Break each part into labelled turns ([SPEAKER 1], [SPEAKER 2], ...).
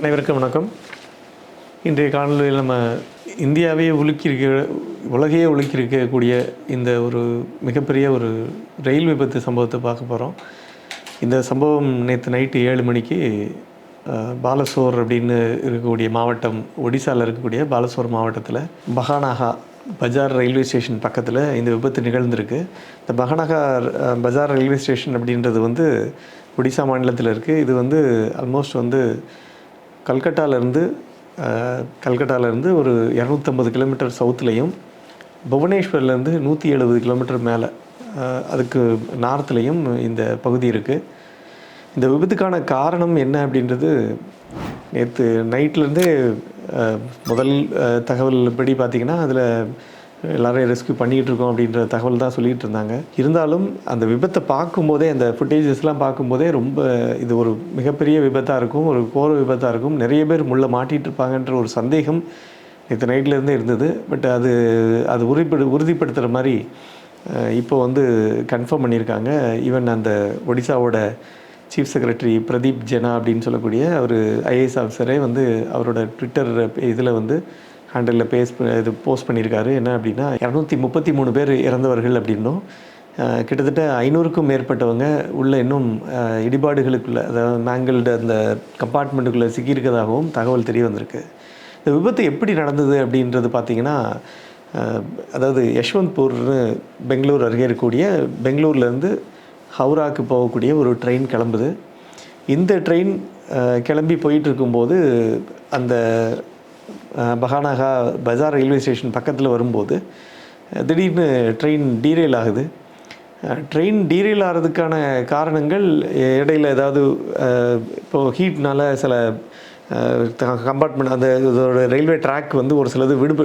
[SPEAKER 1] அனைவருக்கும் வணக்கம். இன்றைய காணொலியில் நம்ம இந்தியாவையே உலுக்கியிருக்க உலகையே உலுக்கியிருக்கக்கூடிய இந்த ஒரு மிகப்பெரிய ஒரு ரயில் விபத்து சம்பவத்தை பார்க்க போகிறோம் இந்த சம்பவம் நேற்று நைட்டு ஏழு மணிக்கு பாலசோர் அப்படின்னு இருக்கக்கூடிய மாவட்டம் ஒடிசாவில் இருக்கக்கூடிய பாலசோர் மாவட்டத்தில் பஹானாகா பஜார் ரயில்வே ஸ்டேஷன் பக்கத்தில் இந்த விபத்து நிகழ்ந்திருக்கு. இந்த பஹானாகா பஜார் ரயில்வே ஸ்டேஷன் அப்படின்றது வந்து ஒடிசா மாநிலத்தில் இருக்குது இது வந்து ஆல்மோஸ்ட் வந்து கல்கட்டாலேருந்து கல்கட்டாலேருந்து ஒரு இரநூத்தம்பது கிலோமீட்டர் சவுத்துலேயும் புவனேஸ்வர்லேருந்து நூற்றி எழுபது கிலோமீட்டர் மேலே அதுக்கு நார்த்துலேயும் இந்த பகுதி இருக்குது இந்த விபத்துக்கான காரணம் என்ன அப்படின்றது நேற்று நைட்லேருந்தே முதல் தகவல் படி பார்த்திங்கன்னா அதில் எல்லாரையும் ரெஸ்க்யூ பண்ணிகிட்டு இருக்கோம் அப்படின்ற தகவல் தான் சொல்லிகிட்டு இருந்தாங்க. இருந்தாலும் அந்த விபத்தை பார்க்கும்போதே அந்த ஃபுட்டேஜஸ்லாம் பார்க்கும்போதே ரொம்ப இது ஒரு மிகப்பெரிய விபத்தாக இருக்கும் ஒரு கோர விபத்தாக இருக்கும். நிறைய பேர் முள்ள மாட்டிகிட்டு இருப்பாங்கன்ற ஒரு சந்தேகம் நேற்று நைட்லேருந்தே இருந்தது. பட் அது அது உறுதிப்படு உறுதிப்படுத்துகிற மாதிரி இப்போ வந்து கன்ஃபார்ம் பண்ணியிருக்காங்க. ஈவன் அந்த ஒடிசாவோட சீஃப் செக்ரட்டரி பிரதீப் ஜெனா அப்படின்னு சொல்லக்கூடிய அவர் ஐஏஎஸ் ஆஃபீஸரே வந்து அவரோட ட்விட்டர் இதில் வந்து ஹேண்டலில் பேஸ் இது போஸ்ட் பண்ணியிருக்காரு. என்ன அப்படின்னா இரநூத்தி முப்பத்தி மூணு பேர் இறந்தவர்கள் அப்படின்னும். கிட்டத்தட்ட ஐநூறுக்கும் மேற்பட்டவங்க உள்ள இன்னும் இடிபாடுகளுக்குள்ளே இடிபாடுகளுக்குள்ள அதாவது மேங்கிள்டு அந்த கம்பார்ட்மெண்ட்டுக்குள்ளே சிக்கியிருக்கதாகவும் தகவல் தெரிய வந்திருக்கு. இந்த விபத்து எப்படி நடந்தது அப்படின்றது பார்த்திங்கன்னா அதாவது யஷ்வந்த்பூர்னு பெங்களூர் அருகே இருக்கக்கூடிய பெங்களூர்லேருந்து ஹவுராக்கு போகக்கூடிய ஒரு ட்ரெயின் கிளம்புது. இந்த ட்ரெயின் கிளம்பி போயிட்டு இருக்கும்போது அந்த பகானாகா பஜார் ரயில்வே ஸ்டேஷன் பக்கத்தில் வரும்போது திடீர்னு ட்ரெயின் டீரெயில் ஆகுது. ட்ரெயின் டீரெயில் ஆகிறதுக்கான காரணங்கள் இடையில ஏதாவது இப்போது ஹீட்னால் சில கம்பார்ட்மெண்ட் அந்த இதோட ரயில்வே ட்ராக் வந்து ஒரு சிலது விடுப்பு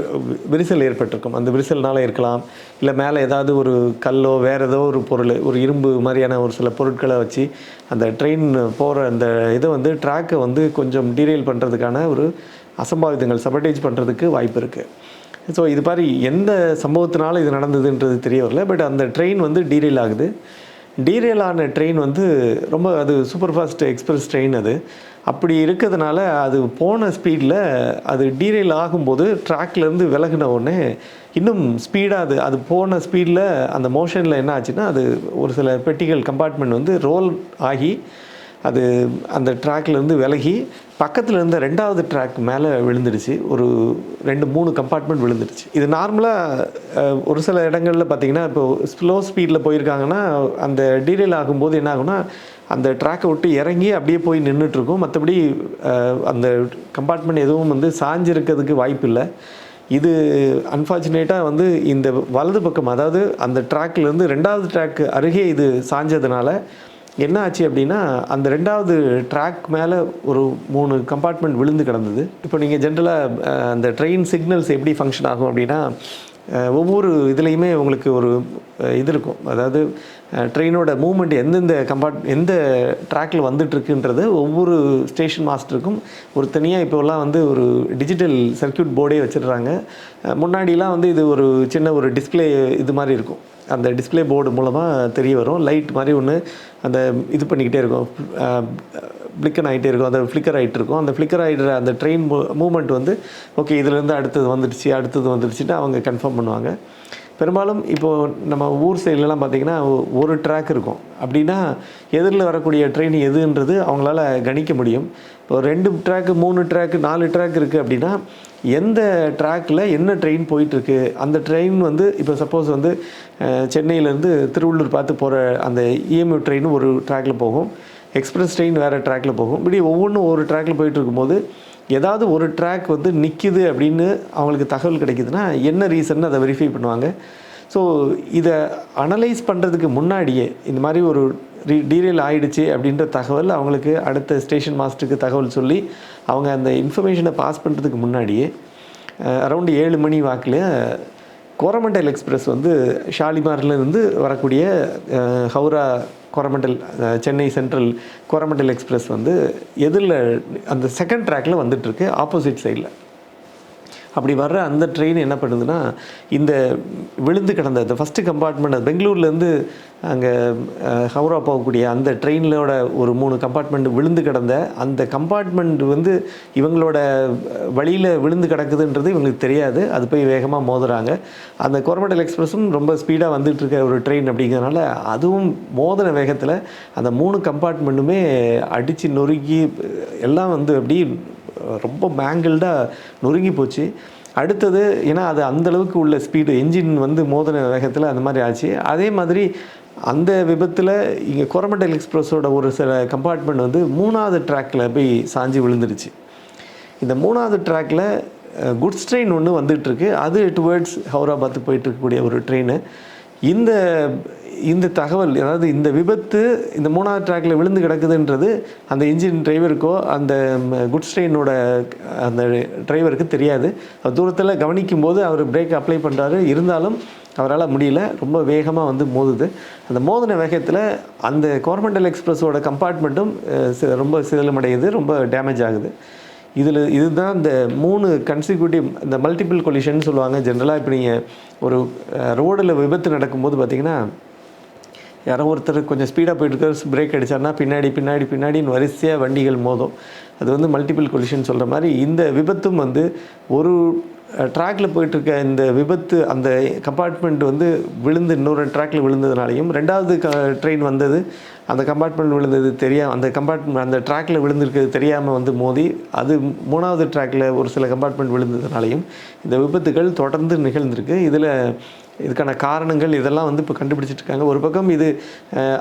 [SPEAKER 1] விரிசல் ஏற்பட்டிருக்கும். அந்த விரிசல்னால் இருக்கலாம். இல்லை மேலே ஏதாவது ஒரு கல்லோ வேறு ஏதோ ஒரு பொருள் ஒரு இரும்பு மாதிரியான ஒரு சில பொருட்களை வச்சு அந்த ட்ரெயின் போகிற அந்த இதை வந்து ட்ராக்கை வந்து கொஞ்சம் டீரெயில் பண்ணுறதுக்கான ஒரு அசம்பாவிதங்கள் சபடேஜ் பண்ணுறதுக்கு வாய்ப்பு இருக்குது ஸோ இது மாதிரி எந்த சம்பவத்தினால இது நடந்ததுன்றது தெரிய வரல. பட் அந்த ட்ரெயின் வந்து டீரெயில் ஆகுது. டீரெயில் ஆன ட்ரெயின் வந்து ரொம்ப அது சூப்பர் ஃபாஸ்ட் எக்ஸ்பிரஸ் ட்ரெயின் அது. அப்படி இருக்கிறதுனால அது போன ஸ்பீடில் அது டீரெயில் ஆகும்போது ட்ராக்லேருந்து விலகின உடனே இன்னும் ஸ்பீடாக அது அது போன ஸ்பீடில் அந்த மோஷனில் என்ன ஆச்சுன்னா அது ஒரு சில பெட்டிகள் கம்பார்ட்மெண்ட் வந்து ரோல் ஆகி அது அந்த ட்ராக்லேருந்து விலகி பக்கத்தில் இருந்த ரெண்டாவது ட்ராக் மேலே விழுந்துடுச்சு. ஒரு ரெண்டு மூணு கம்பார்ட்மெண்ட் விழுந்துடுச்சு. இது நார்மலாக ஒரு சில இடங்களில் பார்த்தீங்கன்னா இப்போ ஸ்லோ ஸ்பீடில் போயிருக்காங்கன்னா அந்த டீரெயில் ஆகும்போது என்ன ஆகும்னா அந்த ட்ராக்கை விட்டு இறங்கி அப்படியே போய் நின்றுட்டுருக்கும் மற்றபடி அந்த கம்பார்ட்மெண்ட் எதுவும் வந்து சாஞ்சிருக்கிறதுக்கு வாய்ப்பு இல்லை. இது அன்ஃபார்ச்சுனேட்டாக வந்து இந்த வலது பக்கம் அதாவது அந்த ட்ராக்லேருந்து ரெண்டாவது ட்ராக் அருகே இது சாஞ்சதுனால என்ன ஆச்சு அப்படின்னா அந்த ரெண்டாவது ட்ராக் மேலே ஒரு மூணு கம்பார்ட்மெண்ட் விழுந்து கிடந்தது. இப்போ நீங்கள் ஜென்ரலாக அந்த ட்ரெயின் சிக்னல்ஸ் எப்படி ஃபங்க்ஷன் ஆகும் அப்படின்னா ஒவ்வொரு இதுலேயுமே உங்களுக்கு ஒரு இது இருக்கும். அதாவது ட்ரெயினோட மூமெண்ட் எந்தெந்த கம்பார்ட் எந்த ட்ராக்கில் வந்துட்டுருக்குன்றது ஒவ்வொரு ஸ்டேஷன் மாஸ்டருக்கும் ஒரு தனியாக இப்போல்லாம் வந்து ஒரு டிஜிட்டல் சர்க்கியூட் போர்டே வச்சிடுறாங்க. முன்னாடிலாம் வந்து இது ஒரு சின்ன ஒரு டிஸ்ப்ளே இது மாதிரி இருக்கும். அந்த டிஸ்ப்ளே போர்டு மூலமாக தெரிய வரும். லைட் மாதிரி ஒன்று அந்த இது பண்ணிக்கிட்டே இருக்கும். ஃப்ளிக்கன் ஆகிட்டே இருக்கும். அந்த ஃப்ளிக்கர் ஆகிட்டு இருக்கும். அந்த ஃப்ளிக்கர் ஆகிடுற அந்த ட்ரெயின் மூமெண்ட் வந்து ஓகே இதுலேருந்து அடுத்தது வந்துடுச்சு அடுத்தது வந்துடுச்சுன்னு அவங்க கன்ஃபார்ம் பண்ணுவாங்க. பெரும்பாலும் இப்போது நம்ம ஊர் சைட்லலாம் பார்த்திங்கன்னா ஒரு ட்ராக் இருக்கும். அப்படின்னா எதிரில் வரக்கூடிய ட்ரெயின் எதுன்றது அவங்களால கணிக்க முடியும். இப்போ ரெண்டு ட்ராக்கு மூணு ட்ராக்கு நாலு ட்ராக் இருக்குது அப்படின்னா எந்த ட்ராக்கில் என்ன ட்ரெயின் போயிட்டுருக்கு அந்த ட்ரெயின் வந்து இப்போ சப்போஸ் வந்து சென்னையிலேருந்து திருவள்ளூர் பார்த்து போகிற அந்த இஎம்யூ ட்ரெயின் ஒரு ட்ராக்கில் போகும். எக்ஸ்பிரஸ் ட்ரெயின் வேறு ட்ராக்கில் போகும். இப்படி ஒவ்வொன்றும் ஒரு ட்ராக்கில் போயிட்டு இருக்கும்போது ஏதாவது ஒரு ட்ராக் வந்து நிற்கிது அப்படின்னு அவங்களுக்கு தகவல் கிடைக்குதுன்னா என்ன ரீசன் அதை வெரிஃபை பண்ணுவாங்க. ஸோ இதை அனலைஸ் பண்ணுறதுக்கு முன்னாடியே இந்த மாதிரி ஒரு ரீ டீரெயில் ஆகிடுச்சு அப்படின்ற தகவல் அவங்களுக்கு அடுத்த ஸ்டேஷன் மாஸ்டருக்கு தகவல் சொல்லி அவங்க அந்த இன்ஃபர்மேஷனை பாஸ் பண்ணுறதுக்கு முன்னாடியே அரௌண்டு ஏழு மணி வாக்கில் கோரமண்டல் எக்ஸ்பிரஸ் வந்து ஷாலிமார்லேருந்து வரக்கூடிய ஹவுரா கோரமண்டல் சென்னை சென்ட்ரல் கோரமண்டல் எக்ஸ்பிரஸ் வந்து எதிரில் அந்த செகண்ட் ட்ராக்கில் வந்துட்டுருக்கு ஆப்போசிட் சைடில் அப்படி வர்ற அந்த ட்ரெயின் என்ன பண்ணுதுன்னா இந்த விழுந்து கிடந்த இந்த ஃபஸ்ட்டு கம்பார்ட்மெண்ட் பெங்களூர்லேருந்து அங்கே ஹவுரா போகக்கூடிய அந்த ட்ரெயினோட ஒரு மூணு கம்பார்ட்மெண்ட் விழுந்து கிடந்த அந்த கம்பார்ட்மெண்ட் வந்து இவங்களோட வழியில் விழுந்து கிடக்குதுன்றது இவங்களுக்கு தெரியாது. அது போய் வேகமாக மோதுறாங்க. அந்த கோரமண்டல் எக்ஸ்பிரஸும் ரொம்ப ஸ்பீடாக வந்துட்டு இருக்க ஒரு ட்ரெயின் அப்படிங்கிறதுனால அதுவும் மோதின வேகத்தில் அந்த மூணு கம்பார்ட்மெண்ட்டுமே அடித்து நொறுக்கி எல்லாம் வந்து அப்படி ரொம்ப மேங்கிள்டாக நொறுங்கி போச்சு. அடுத்தது ஏன்னா அது அந்த அளவுக்கு உள்ள ஸ்பீடு என்ஜின் வந்து மோதின வேகத்தில் அந்த மாதிரி ஆச்சு. அதே மாதிரி அந்த விபத்தில் இங்கே கொரமண்டல் எக்ஸ்பிரஸோட ஒரு சில கம்பார்ட்மெண்ட் வந்து மூணாவது ட்ராக்கில் போய் சாஞ்சி விழுந்துருச்சு. இந்த மூணாவது ட்ராக்கில் குட்ஸ் ட்ரெயின் ஒன்று வந்துகிட்ருக்கு அது டுவர்ட்ஸ் ஹவுராபாத்து போயிட்டு இருக்கக்கூடிய ஒரு ட்ரெயின் இந்த இந்த தகவல் அதாவது இந்த விபத்து இந்த மூணாவது ட்ராக்கில் விழுந்து கிடக்குதுன்றது அந்த இன்ஜின் டிரைவருக்கோ அந்த குட்ஸ் ட்ரெயினோட அந்த டிரைவருக்கு தெரியாது. தூரத்தில் கவனிக்கும் போது அவர் பிரேக் அப்ளை பண்ணுறாரு இருந்தாலும் அவரால் முடியல. ரொம்ப வேகமாக வந்து மோதுது. அந்த மோதின வேகத்தில் அந்த கோரமண்டல் எக்ஸ்பிரஸோட கம்பார்ட்மெண்ட்டும் ரொம்ப சிதலமடையுது. ரொம்ப டேமேஜ் ஆகுது. இதில் இதுதான் இந்த மூணு கன்சிக்யூட்டிவ் இந்த மல்டிபிள் கொலிஷன் சொல்லுவாங்க. ஜென்ரலாக இப்போ நீங்கள் ஒரு ரோடில் விபத்து நடக்கும்போது பார்த்தீங்கன்னா யாரோ ஒருத்தர் கொஞ்சம் ஸ்பீடாக போயிட்டு இருக்காரு பிரேக் அடித்தார்னா பின்னாடி பின்னாடி பின்னாடின்னு வரிசையாக வண்டிகள் மோதும். அது வந்து மல்டிபிள் கொலிஷன் சொல்கிற மாதிரி இந்த விபத்தும் வந்து ஒரு ட்ராக்ல போயிட்டுருக்க இந்த விபத்து அந்த கம்பார்ட்மெண்ட் வந்து விழுந்து இன்னொரு ட்ராக்ல விழுந்ததுனாலையும் ரெண்டாவது க ட்ரெயின் வந்தது அந்த கம்பார்ட்மெண்ட் விழுந்தது தெரியாம அந்த கம்பார்ட்மெண்ட் அந்த ட்ராக்ல விழுந்திருக்கிறது தெரியாமல் வந்து மோதி அது மூணாவது ட்ராக்ல ஒரு சில கம்பார்ட்மெண்ட் விழுந்ததுனாலையும் இந்த விபத்துகள் தொடர்ந்து நிகழ்ந்திருக்கு. இதில் இதுக்கான காரணங்கள் இதெல்லாம் வந்து இப்போ கண்டுபிடிச்சிட்ருக்காங்க. ஒரு பக்கம் இது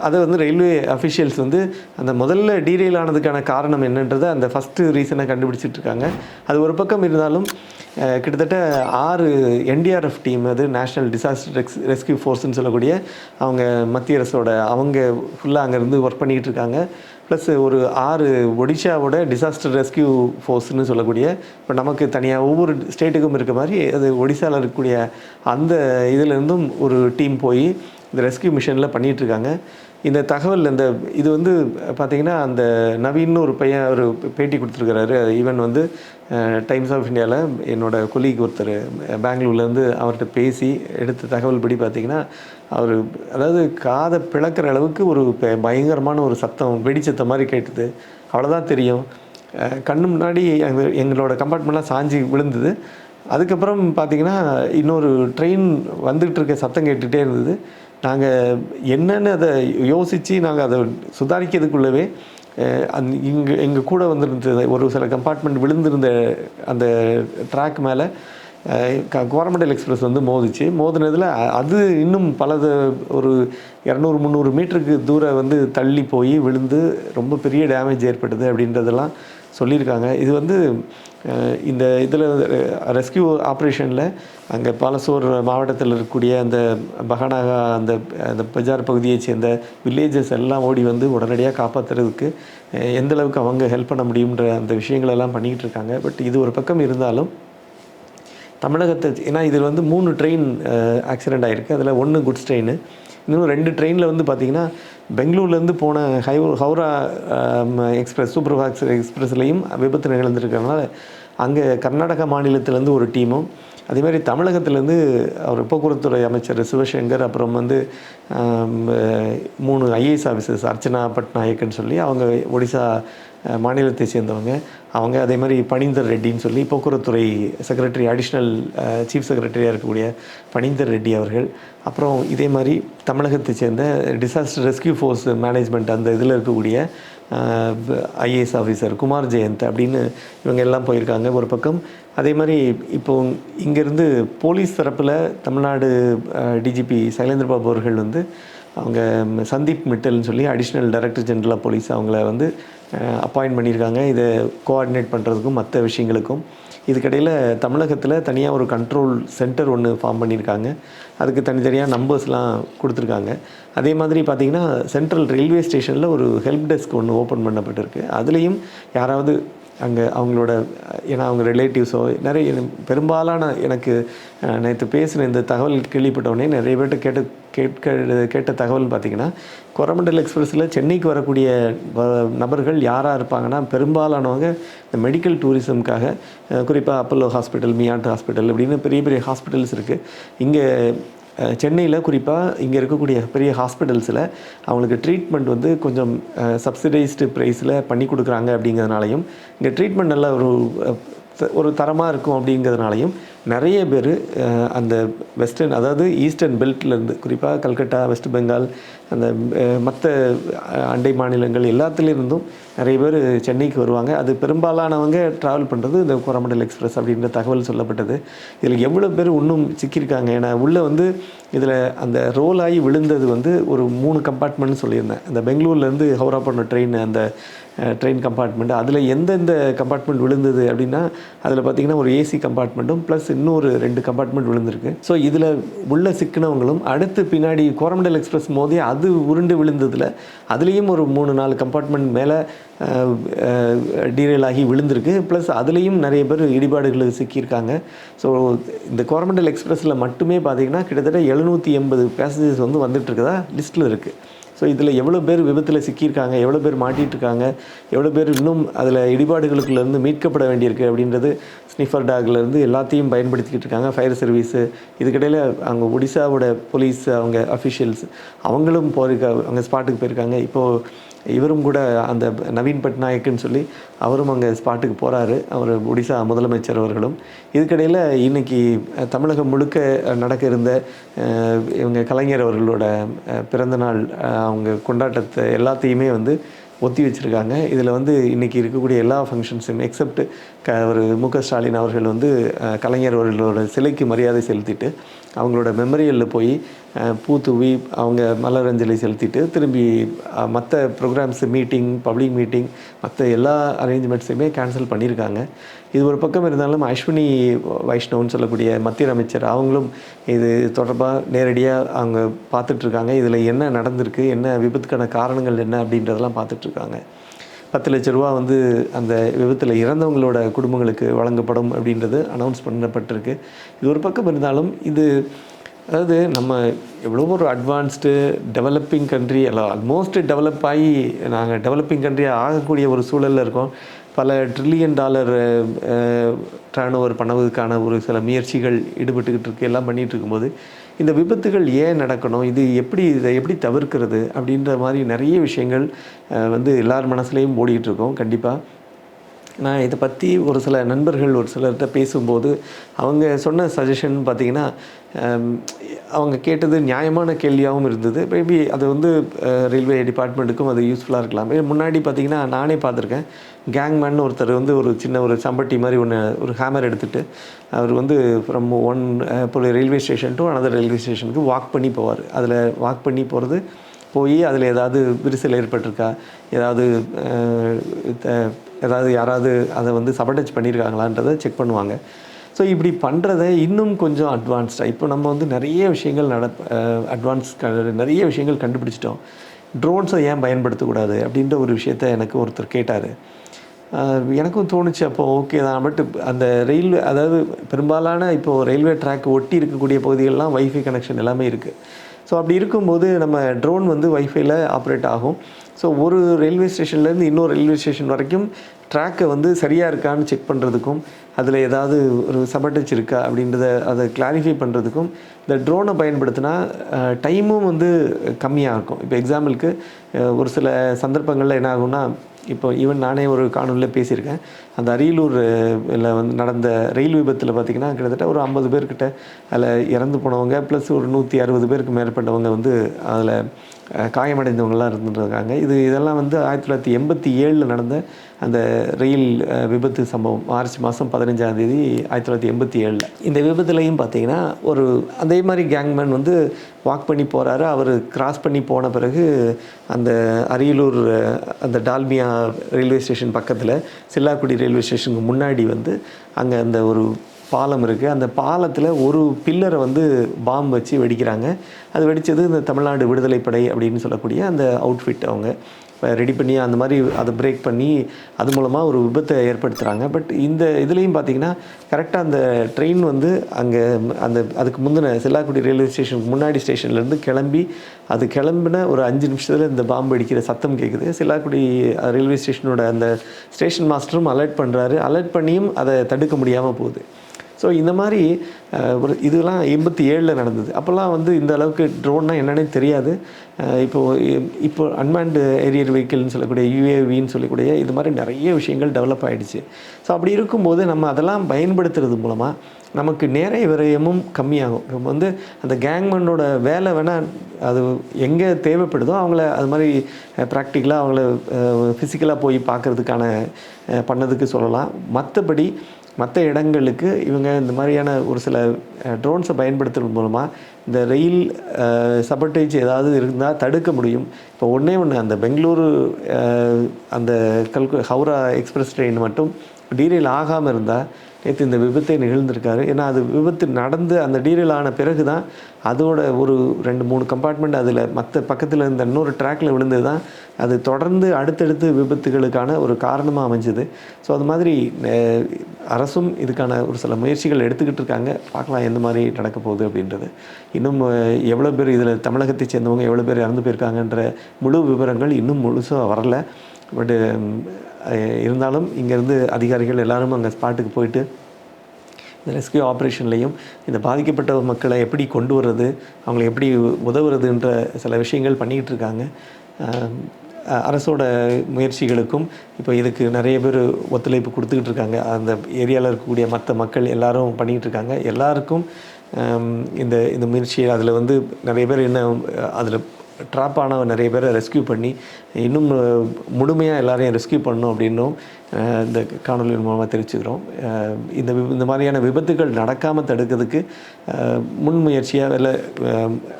[SPEAKER 1] அதை வந்து ரயில்வே அஃபிஷியல்ஸ் வந்து அந்த முதல்ல டீரெயில் ஆனதுக்கான காரணம் என்னன்றதை அந்த ஃபஸ்ட்டு ரீசனை கண்டுபிடிச்சிட்ருக்காங்க. அது ஒரு பக்கம் இருந்தாலும் கிட்டத்தட்ட ஆறு என்டிஆர்எஃப் டீம் அது நேஷ்னல் டிசாஸ்டர் ரெக்ஸ் ரெஸ்கியூ ஃபோர்ஸ்ன்னு சொல்லக்கூடிய அவங்க மத்திய அரசோட அவங்க ஃபுல்லாக அங்கேருந்து ஒர்க் பண்ணிக்கிட்டு இருக்காங்க ப்ளஸ் ஒரு ஆறு ஒடிஷாவோட டிசாஸ்டர் ரெஸ்கியூ ஃபோர்ஸ்னு சொல்லக்கூடிய இப்போ நமக்கு தனியாக ஒவ்வொரு ஸ்டேட்டுக்கும் இருக்க மாதிரி அது ஒடிசாவில் இருக்கக்கூடிய அந்த இதுலேருந்தும் ஒரு டீம் போய் இந்த ரெஸ்கியூ மிஷனில் பண்ணிகிட்ருக்காங்க இந்த தகவல் இந்த இது வந்து பார்த்திங்கன்னா அந்த நவீன்னு ஒரு பையன் ஒரு பேட்டி கொடுத்துருக்கிறாரு. ஈவன் வந்து டைம்ஸ் ஆஃப் இந்தியாவில் என்னோட கொலீக் ஒருத்தர் பெங்களூர்லேருந்து அவர்கிட்ட பேசி எடுத்த தகவல் படி பார்த்திங்கன்னா அவர் அதாவது காதை பிளக்கிற அளவுக்கு ஒரு ப- பயங்கரமான ஒரு சத்தம் வெடிச்சத்த மாதிரி கேட்டுது. அவ்வளோதான் தெரியும். கண்ணு முன்னாடி எங்களோட கம்பார்ட்மெண்ட்லாம் சாஞ்சி விழுந்தது. அதுக்கப்புறம் பார்த்தீங்கன்னா இன்னொரு ட்ரெயின் வந்துகிட்டு இருக்க சத்தம் கேட்டுகிட்டே இருந்தது. நாங்கள் என்னென்னு அதை யோசித்து நாங்கள் அதை சுதாரிக்கிறதுக்குள்ளவே அந் இங்கே எங்கள் கூட வந்திருந்த ஒரு சில கம்பார்ட்மெண்ட் விழுந்திருந்த அந்த ட்ராக் மேலே கோரமண்டல் எக்ஸ்பிரஸ் வந்து மோதிச்சு. மோதினதில் அது இன்னும் பலது ஒரு இரநூறு முந்நூறு மீட்டருக்கு தூரம் வந்து தள்ளி போய் விழுந்து ரொம்ப பெரிய டேமேஜ் ஏற்பட்டது அப்படின்றதெல்லாம் சொல்லியிருக்காங்க. இது வந்து இந்த இதில் ரெஸ்கியூ ஆப்ரேஷனில் அங்கே பாலசோர் மாவட்டத்தில் இருக்கக்கூடிய அந்த பகனாகா அந்த அந்த பஜார் பகுதியைச் சேர்ந்த வில்லேஜஸ் எல்லாம் ஓடி வந்து உடனடியாக காப்பாற்றுறதுக்கு எந்தளவுக்கு எந்த அளவுக்கு அவங்க ஹெல்ப் பண்ண முடியுன்ற அந்த விஷயங்களெல்லாம் பண்ணிக்கிட்டு இருக்காங்க. பட் இது ஒரு பக்கம் இருந்தாலும் தமிழகத்தை ஏன்னா இதில் வந்து மூணு ட்ரெயின் ஆக்சிடெண்ட் ஆகிருக்கு அதில் ஒன்று குட்ஸ் ட்ரெயின் இன்னும் ரெண்டு ட்ரெயினில் வந்து பார்த்திங்கன்னா பெங்களூர்லேருந்து போன ஹை ஹவுரா எக்ஸ்பிரஸ் சூப்பர் ஃபாஸ்ட் எக்ஸ்பிரஸ்லேயும் விபத்து நிகழ்ந்திருக்கிறதுனால அங்கே கர்நாடகா மாநிலத்திலேருந்து ஒரு டீமும் அதேமாதிரி தமிழகத்துலேருந்து தமிழகத்திலேருந்து அவர் போக்குவரத்துறை அமைச்சர் சிவசங்கர் அப்புறம் வந்து மூணு ஐஏஎஸ் ஆஃபீஸர்ஸ் அர்ச்சனா பட்நாயக்கன்னு சொல்லி அவங்க ஒடிசா மாநிலத்தை சேர்ந்தவங்க. அவங்க அதே மாதிரி பணிந்தர் ரெட்டின்னு சொல்லி போக்குவரத்துறை செக்ரட்டரி அடிஷ்னல் சீஃப் செக்ரட்டரியாக இருக்கக்கூடிய பணிந்தர் ரெட்டி அவர்கள். அப்புறம் இதே மாதிரி தமிழகத்தை சேர்ந்த டிசாஸ்டர் ரெஸ்கியூ ஃபோர்ஸ் மேனேஜ்மெண்ட் அந்த இதில் இருக்கக்கூடிய ஐஏஎஸ் ஆஃபீஸர் குமார் ஜெயந்த் அப்படின்னு இவங்க எல்லாம் போயிருக்காங்க ஒரு பக்கம். அதே மாதிரி இப்போ இங்கேருந்து போலீஸ் தரப்பில் தமிழ்நாடு டிஜிபி சைலேந்திர பாபு அவர்கள் வந்து அவங்க சந்தீப் மிட்டல்னு சொல்லி அடிஷ்னல் டைரக்டர் ஜென்ரலாக போலீஸ் அவங்கள வந்து அப்பாயின்ட் பண்ணியிருக்காங்க. இதை கோஆர்டினேட் பண்ணுறதுக்கும் மற்ற விஷயங்களுக்கும். இதுக்கடையில் தமிழகத்தில் தனியாக ஒரு கண்ட்ரோல் சென்டர் ஒன்று ஃபார்ம் பண்ணியிருக்காங்க. அதுக்கு தனித்தனியாக நம்பர்ஸ்லாம் கொடுத்துருக்காங்க. அதே மாதிரி பார்த்திங்கன்னா சென்ட்ரல் ரயில்வே ஸ்டேஷனில் ஒரு ஹெல்ப் டெஸ்க் ஒன்று ஓப்பன் பண்ணப்பட்டிருக்கு. அதுலேயும் யாராவது அங்கே அவங்களோட ஏன்னா அவங்க ரிலேட்டிவ்ஸோ நிறைய பெரும்பாலான எனக்கு நேற்று பேசின இந்த தகவல் கேள்விப்பட்டவுடனே நிறைய பேர்கிட்ட கேட்டு கேட்க கேட்ட தகவல் பார்த்திங்கன்னா கொரமண்டல் எக்ஸ்பிரஸில் சென்னைக்கு வரக்கூடிய நபர்கள் யாராக இருப்பாங்கன்னா பெரும்பாலானவங்க இந்த மெடிக்கல் டூரிசம்காக குறிப்பாக அப்பல்லோ ஹாஸ்பிட்டல் மியாட் ஹாஸ்பிட்டல் இப்படின்னு பெரிய பெரிய ஹாஸ்பிட்டல்ஸ் இருக்குது இங்கே சென்னையில் குறிப்பாக இங்கே இருக்கக்கூடிய பெரிய ஹாஸ்பிட்டல்ஸில் அவங்களுக்கு ட்ரீட்மெண்ட் வந்து கொஞ்சம் சப்சிடைஸ்டு ப்ரைஸில் பண்ணி கொடுக்குறாங்க அப்படிங்கிறதுனாலையும் இங்கே ட்ரீட்மெண்ட் நல்ல ஒரு ஒரு தரமாக இருக்கும் அப்படிங்கிறதுனாலையும் நிறைய பேர் அந்த வெஸ்டர்ன் அதாவது ஈஸ்டர்ன் பெல்ட்லேருந்து குறிப்பாக கல்கட்டா வெஸ்ட் பெங்கால் அந்த மற்ற அண்டை மாநிலங்கள் எல்லாத்துலேருந்தும் நிறைய பேர் சென்னைக்கு வருவாங்க. அது பெரும்பாலானவங்க ட்ராவல் பண்ணுறது இந்த கோரமண்டல் எக்ஸ்பிரஸ் அப்படின்ற தகவல் சொல்லப்பட்டது. இதில் எவ்வளோ பேர் இன்னும் சிக்கியிருக்காங்க? ஏன்னா உள்ளே வந்து இதில் அந்த ரோல் ஆகி விழுந்தது வந்து ஒரு மூணு கம்பார்ட்மெண்ட்னு சொல்லியிருந்தேன். அந்த பெங்களூர்லேருந்து ஹவுரா பண்ண ட்ரெயின் அந்த ட்ரெயின் கம்பார்ட்மெண்ட் அதில் எந்தெந்த கம்பார்ட்மெண்ட் விழுந்தது அப்படின்னா அதில் பார்த்தீங்கன்னா ஒரு ஏசி கம்பார்ட்மெண்ட்டும் ப்ளஸ் இன்னொரு ரெண்டு கம்பார்ட்மெண்ட் விழுந்திருக்கு. ஸோ இதில் உள்ள சிக்கினவங்களும் அடுத்து பின்னாடி கோரமண்டல் எக்ஸ்பிரஸ் மோதி அது உருண்டு விழுந்ததில் அதுலேயும் ஒரு மூணு நாலு கம்பார்ட்மெண்ட் மேலே டீரெயில் ஆகி விழுந்திருக்கு. ப்ளஸ் அதுலேயும் நிறைய பேர் இடிபாடுகளுக்கு சிக்கியிருக்காங்க. ஸோ இந்த கோரமண்டல் எக்ஸ்பிரஸில் மட்டுமே பார்த்தீங்கன்னா கிட்டத்தட்ட எழுநூற்றி எண்பது பேசஞ்சர்ஸ் வந்து வந்துட்டுருக்கதா லிஸ்ட்டில் இருக்குது ஸோ இதில் எவ்வளோ பேர் விபத்தில் சிக்கியிருக்காங்க எவ்வளோ பேர் மாட்டிகிட்ருக்காங்க எவ்வளோ பேர் இன்னும் அதில் இடிபாடுகளுக்குள்ளேருந்து மீட்கப்பட வேண்டியிருக்கு அப்படின்றது ஸ்னிஃபர் டாக்லேருந்து எல்லாத்தையும் பயன்படுத்திக்கிட்டு இருக்காங்க. ஃபயர் சர்வீஸு இதுக்கிடையில் அவங்க ஒடிசாவோட போலீஸ் அவங்க அஃபிஷியல்ஸ் அவங்களும் போயிருக்க அவங்க ஸ்பாட்டுக்கு போயிருக்காங்க. இப்போது இவரும் கூட அந்த நவீன் பட்நாயக்குன்னு சொல்லி அவரும் அங்கே ஸ்பாட்டுக்கு போகிறாரு அவர் ஒடிசா முதலமைச்சர் அவர்களும். இதுக்கிடையில் இன்றைக்கி தமிழகம் முழுக்க நடக்க இருந்த இவங்க கலைஞர் அவர்களோட பிறந்தநாள் அவங்க கொண்டாட்டத்தை எல்லாத்தையுமே வந்து ஒத்தி வச்சுருக்காங்க. இதில் வந்து இன்றைக்கி இருக்கக்கூடிய எல்லா ஃபங்க்ஷன்ஸும் எக்ஸப்ட் க ஒரு மு க ஸ்டாலின் அவர்கள் வந்து கலைஞர் அவர்களோட சிலைக்கு மரியாதை செலுத்திட்டு அவங்களோட மெமரியலில் போய் பூ தூவி அவங்க மலரஞ்சலி செலுத்திட்டு திரும்பி மற்ற ப்ரோக்ராம்ஸ் மீட்டிங் பப்ளிக் மீட்டிங் மற்ற எல்லா அரேஞ்ச்மெண்ட்ஸையுமே கேன்சல் பண்ணியிருக்காங்க இது ஒரு பக்கம் இருந்தாலும் அஸ்வினி வைஷ்ணவ்னு சொல்லக்கூடிய மத்திய அமைச்சர் அவங்களும் இது தொடர்பாக நேரடியாக அவங்க பார்த்துட்ருக்காங்க இதில் என்ன நடந்திருக்கு என்ன விபத்துக்கான காரணங்கள் என்ன அப்படின்றதெல்லாம் பார்த்துட்ருக்காங்க பத்து லட்ச ரூபா வந்து அந்த விபத்தில் இறந்தவங்களோட குடும்பங்களுக்கு வழங்கப்படும் அப்படின்றது அனௌன்ஸ் பண்ணப்பட்டிருக்கு. இது ஒரு பக்கம் இருந்தாலும் இது அதாவது நம்ம எவ்வளோ ஒரு அட்வான்ஸ்டு டெவலப்பிங் கண்ட்ரி எல்லாம் ஆல்மோஸ்ட் டெவலப் ஆகி நாங்கள் டெவலப்பிங் கண்ட்ரியாக ஆகக்கூடிய ஒரு சூழலில் இருக்கோம். பல ட்ரில்லியன் டாலர் டர்ன் ஓவர் பண்ணுவதற்கான ஒரு சில முயற்சிகள் ஈடுபட்டுக்கிட்டு இருக்கு எல்லாம் பண்ணிகிட்டு இருக்கும்போது இந்த விபத்துகள் ஏன் நடக்கணும் இது எப்படி இதை எப்படி தவிர்க்கிறது அப்படின்ற மாதிரி நிறைய விஷயங்கள் வந்து எல்லார் மனசுலேயும் ஓடிக்கிட்டு இருக்கோம் கண்டிப்பாக நான் இதை பற்றி ஒரு சில நண்பர்கள் ஒரு சிலர்கிட்ட பேசும்போது அவங்க சொன்ன சஜஷன் பார்த்தீங்கன்னா அவங்க கேட்டது நியாயமான கேள்வியாகவும் இருந்தது. மேபி அது வந்து ரயில்வே டிபார்ட்மெண்ட்டுக்கும் அது யூஸ்ஃபுல்லாக இருக்கலாம். முன்னாடி பார்த்தீங்கன்னா நானே பார்த்துருக்கேன். கேங்மேன் ஒருத்தர் வந்து ஒரு சின்ன ஒரு சம்பட்டி மாதிரி ஒன்று ஒரு ஹேமர் எடுத்துகிட்டு அவர் வந்து ஃப்ரம் ஒன் இப்போ railway station to another railway ஸ்டேஷனுக்கு வாக் பண்ணி போவார். அதில் வாக் பண்ணி போகிறது போய் அதில் ஏதாவது விரிசல் ஏற்பட்டிருக்கா ஏதாவது ஏதாவது யாராவது அதை வந்து சபடச் பண்ணியிருக்காங்களான்றதை செக் பண்ணுவாங்க. ஸோ இப்படி பண்ணுறத இன்னும் கொஞ்சம் அட்வான்ஸ்டாக இப்போ நம்ம வந்து நிறைய விஷயங்கள் நட அட்வான்ஸ் நிறைய விஷயங்கள் கண்டுபிடிச்சிட்டோம். ட்ரோன்ஸை ஏன் பயன்படுத்தக்கூடாது அப்படின்ற ஒரு விஷயத்த எனக்கு ஒருத்தர் கேட்டார். எனக்கும் தோணுச்சு. அப்போ ஓகே தான். பட் அந்த ரயில்வே அதாவது பெரும்பாலான இப்போது ரயில்வே ட்ராக் ஒட்டி இருக்கக்கூடிய பகுதிகளெலாம் வைஃபை கனெக்ஷன் எல்லாமே இருக்குது ஸோ அப்படி இருக்கும்போது நம்ம ட்ரோன் வந்து வைஃபைல ஆப்ரேட் ஆகும். ஸோ ஒரு ரயில்வே ஸ்டேஷன்லேருந்து இன்னொரு ரயில்வே ஸ்டேஷன் வரைக்கும் ட்ராக்கை வந்து சரியாக இருக்கான்னு செக் பண்ணுறதுக்கும் அதில் ஏதாவது ஒரு சபட்டச் இருக்கா அப்படின்றத அதை கிளாரிஃபை பண்ணுறதுக்கும் இந்த ட்ரோனை பயன்படுத்தினா டைமும் வந்து கம்மியாக இருக்கும். இப்போ எக்ஸாம்பிளுக்கு ஒரு சில சந்தர்ப்பங்களில் என்ன ஆகும்னா இப்போ ஈவன் நானே ஒரு காணொலியில் பேசியிருக்கேன். அந்த அரியலூர் இல்லை வந்து நடந்த ரயில் விபத்தில் பார்த்திங்கன்னா கிட்டத்தட்ட ஒரு ஐம்பது பேர்கிட்ட அதில் இறந்து போனவங்க ப்ளஸ் ஒரு நூற்றி அறுபது பேருக்கு மேற்பட்டவங்க வந்து அதில் காயமடைந்தவங்களாம் இருந்துருக்காங்க இது இதெல்லாம் வந்து ஆயிரத்தி தொள்ளாயிரத்தி எண்பத்தி ஏழில் நடந்த அந்த ரயில் விபத்து சம்பவம். மார்ச் மாதம் பதினஞ்சாம் தேதி ஆயிரத்தி தொள்ளாயிரத்தி எண்பத்தி ஏழில். இந்த விபத்துலையும் பார்த்தீங்கன்னா ஒரு அதே மாதிரி கேங்மேன் வந்து வாக் பண்ணி போகிறாரு அவர் கிராஸ் பண்ணி போன பிறகு அந்த அரியலூர் அந்த டால்மியா ரயில்வே ஸ்டேஷன் பக்கத்தில் சில்லாக்குடி ரயில்வே ஸ்டேஷனுக்கு முன்னாடி வந்து அங்கே அந்த ஒரு பாலம் இருக்குது அந்த பாலத்தில் ஒரு பில்லரை வந்து பாம்பு வச்சு வெடிக்கிறாங்க. அது வெடித்தது இந்த தமிழ்நாடு விடுதலைப்படை அப்படின்னு சொல்லக்கூடிய அந்த அவுட்ஃபிட் அவங்க. ரெடி பண்ணி அந்த மாதிரி அதை பிரேக் பண்ணி அது மூலமாக ஒரு விபத்தை ஏற்படுத்துகிறாங்க பட் இந்த இதுலேயும் பார்த்தீங்கன்னா கரெக்டாக அந்த ட்ரெயின் வந்து அங்கே அந்த அதுக்கு முந்தின செல்லாக்குடி ரயில்வே ஸ்டேஷனுக்கு முன்னாடி ஸ்டேஷன்லேருந்து கிளம்பி அது கிளம்பின ஒரு அஞ்சு நிமிஷத்தில் இந்த பாம்பு அடிக்கிற சத்தம் கேட்குது செல்லாக்குடி ரயில்வே ஸ்டேஷனோட அந்த ஸ்டேஷன் மாஸ்டரும் அலர்ட் பண்ணுறாரு அலர்ட் பண்ணியும் அதை தடுக்க முடியாமல் போகுது. ஸோ இந்த மாதிரி ஒரு இதெல்லாம் எண்பத்தி ஏழில் நடந்தது. அப்போல்லாம் வந்து இந்த அளவுக்கு ட்ரோன்னா என்னன்னே தெரியாது. இப்போது இப்போ இப்போ அன்மேண்டு ஏரியர் வெஹிக்கிள்னு சொல்லக்கூடிய யூஏவின்னு சொல்லக்கூடிய இது மாதிரி நிறைய விஷயங்கள் டெவலப் ஆகிடுச்சு ஸோ அப்படி இருக்கும்போது நம்ம அதெல்லாம் பயன்படுத்துறது மூலமாக நமக்கு நேர விரயமும் கம்மியாகும். நம்ம வந்து அந்த கேங்மேனோட வேலை வேணால் அது எங்கே தேவைப்படுதோ அவங்கள அது மாதிரி ப்ராக்டிக்கலாக அவங்கள ஃபிசிக்கலாக போய் பார்க்குறதுக்கான பண்ணதுக்கு சொல்லலாம். மற்றபடி மற்ற இடங்களுக்கு இவங்க இந்த மாதிரியான ஒரு சில ட்ரோன்ஸை பயன்படுத்துறது மூலமாக இந்த ரயில் சபட்டேஜ் ஏதாவது இருந்தால் தடுக்க முடியும். இப்போ ஒன்றே ஒன்று அந்த பெங்களூரு அந்த கல்கு ஹவுரா எக்ஸ்பிரஸ் ட்ரெயின் மட்டும் டீரெயில் ஆகாமல் இருந்தால் நேற்று இந்த விபத்தை நிகழ்ந்திருக்காரு. ஏன்னா அது விபத்து நடந்து அந்த டீரெயில் ஆன பிறகு தான் அதோட ஒரு ரெண்டு மூணு கம்பார்ட்மெண்ட் அதில் மற்ற பக்கத்தில் இருந்த இன்னொரு ட்ராக்கில் விழுந்தது தான் அது தொடர்ந்து அடுத்தடுத்து விபத்துகளுக்கான ஒரு காரணமாக அமைஞ்சுது. ஸோ அது மாதிரி அரசும் இதுக்கான ஒரு சில முயற்சிகள் எடுத்துக்கிட்டு இருக்காங்க. பார்க்கலாம் எந்த மாதிரி நடக்க போகுது அப்படின்றது. இன்னும் எவ்வளோ பேர் இதில் தமிழகத்தை சேர்ந்தவங்க எவ்வளோ பேர் இறந்து போயிருக்காங்கன்ற முழு விவரங்கள் இன்னும் முழுசாக வரல. பட்டு இருந்தாலும் இங்கேருந்து அதிகாரிகள் எல்லாரும் அங்கே ஸ்பாட்டுக்கு போயிட்டு இந்த ரெஸ்கியூ ஆப்ரேஷன்லையும் இந்த பாதிக்கப்பட்ட மக்களை எப்படி கொண்டு வர்றது அவங்களை எப்படி உதவுறதுன்ற சில விஷயங்கள் பண்ணிக்கிட்டு இருக்காங்க. அரசோட முயற்சிகளுக்கும் இப்போ இதுக்கு நிறைய பேர் ஒத்துழைப்பு கொடுத்துக்கிட்டு இருக்காங்க. அந்த ஏரியாவில் இருக்கக்கூடிய மற்ற மக்கள் எல்லாரும் பண்ணிக்கிட்டு இருக்காங்க. எல்லாருக்கும் இந்த இந்த முயற்சி அதில் வந்து நிறைய பேர் என்ன அதில் ட்ராப் ஆன நிறைய பேரை ரெஸ்க்யூ பண்ணி இன்னும் முழுமையாக எல்லாரையும் ரெஸ்க்யூ பண்ணணும் அப்படின்னும் இந்த காணொலியின் மூலமாக தெரிவிச்சுக்கிறோம். இந்த வி- இந்த மாதிரியான விபத்துகள் நடக்காமல் தடுக்கிறதுக்கு முன்முயற்சியாக இல்லை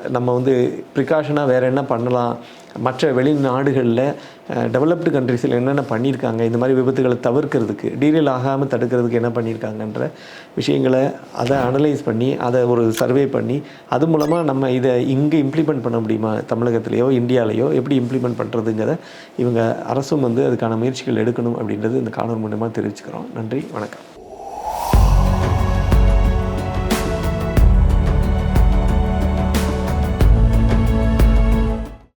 [SPEAKER 1] நம்ம வந்து ப்ரிகாஷனாக வேறு என்ன பண்ணலாம்? மற்ற வெளிநாடுகளில் டெவலப்டு கண்ட்ரிஸில் என்னென்ன பண்ணியிருக்காங்க இந்த மாதிரி விபத்துகளை தவிர்க்கிறதுக்கு டீரியல் ஆகாமல் தடுக்கிறதுக்கு என்ன பண்ணியிருக்காங்கன்ற விஷயங்களை அதை அனலைஸ் பண்ணி அதை ஒரு சர்வே பண்ணி அது மூலமாக நம்ம இதை இங்கே இம்ப்ளிமெண்ட் பண்ண முடியுமா? தமிழகத்திலேயோ இந்தியாவிலேயோ எப்படி இம்ப்ளிமெண்ட் பண்ணுறதுங்கிறத இவங்க அரசும் வந்து அதுக்கான முயற்சிகள் எடுக்கணும் அப்படின்றது இந்த காணொலி மூலமாக தெரிவிச்சுக்கிறோம். நன்றி வணக்கம்.